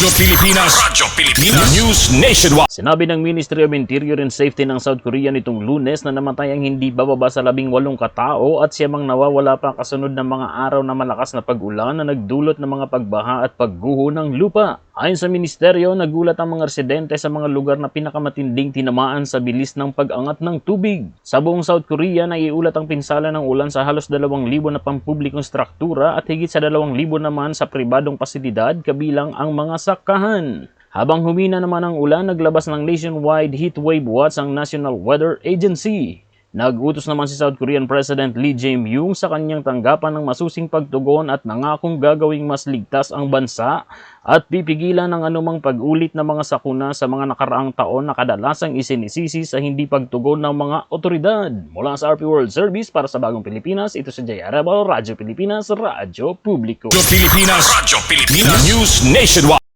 Radyo Pilipinas. Radyo Pilipinas. News Nationwide. Sinabi ng Ministry of Interior and Safety ng South Korea nitong lunes na namatay ang hindi bababa sa labing walong katao at siyamang nawawala pa kasunod ng mga araw na malakas na pag-ulan na nagdulot ng mga pagbaha at pagguho ng lupa. Ayon sa ministeryo, nagulat ang mga residente sa mga lugar na pinakamatinding tinamaan sa bilis ng pag-angat ng tubig. Sa buong South Korea, naiulat ang pinsala ng ulan sa halos 2,000 na pampublikong struktura at higit sa 2,000 naman sa pribadong pasilidad kabilang ang mga sakahan. Habang humina naman ang ulan, naglabas ng nationwide heatwave watch ang National Weather Agency. Nagutos naman si South Korean President Lee Jae-myung sa kanyang tanggapan ng masusing pagtugon at nangakong gagawing mas ligtas ang bansa at pipigilan ng anumang pag-ulit ng mga sakuna sa mga nakaraang taon na kadalasang isinisisi sa hindi pagtugon ng mga otoridad. Mula sa RP World Service para sa Bagong Pilipinas, ito si Jay Arabal, Radyo Pilipinas, Radyo Publiko. Radyo Pilipinas. Radyo Pilipinas. News Nationwide.